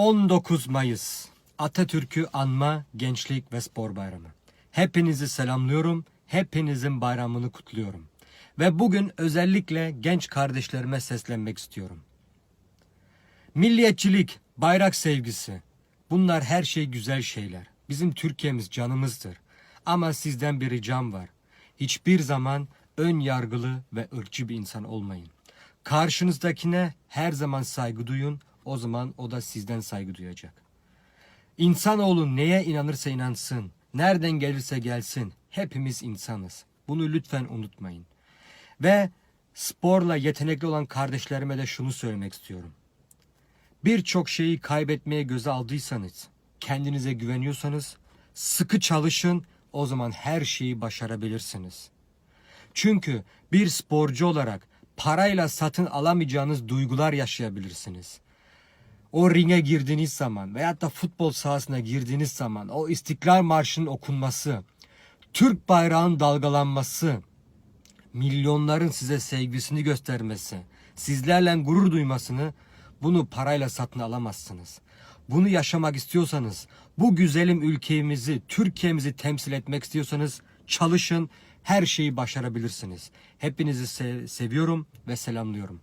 19 Mayıs Atatürk'ü anma Gençlik ve Spor Bayramı. Hepinizi selamlıyorum. Hepinizin bayramını kutluyorum. Ve bugün özellikle genç kardeşlerime seslenmek istiyorum. Milliyetçilik, bayrak sevgisi. Bunlar her şey güzel şeyler. Bizim Türkiye'miz canımızdır. Ama sizden bir ricam var. Hiçbir zaman ön yargılı ve ırkçı bir insan olmayın. Karşınızdakine her zaman saygı duyun. O zaman o da sizden saygı duyacak. İnsanoğlu neye inanırsa inansın, nereden gelirse gelsin, hepimiz insanız. Bunu lütfen unutmayın. Ve sporla yetenekli olan kardeşlerime de şunu söylemek istiyorum. Birçok şeyi kaybetmeye göze aldıysanız, kendinize güveniyorsanız, sıkı çalışın, o zaman her şeyi başarabilirsiniz. Çünkü bir sporcu olarak parayla satın alamayacağınız duygular yaşayabilirsiniz. O ringe girdiğiniz zaman veyahut da futbol sahasına girdiğiniz zaman o İstiklal Marşı'nın okunması, Türk bayrağının dalgalanması, milyonların size sevgisini göstermesi, sizlerle gurur duymasını bunu parayla satın alamazsınız. Bunu yaşamak istiyorsanız, bu güzelim ülkemizi, Türkiye'mizi temsil etmek istiyorsanız çalışın, her şeyi başarabilirsiniz. Hepinizi se- seviyorum ve selamlıyorum.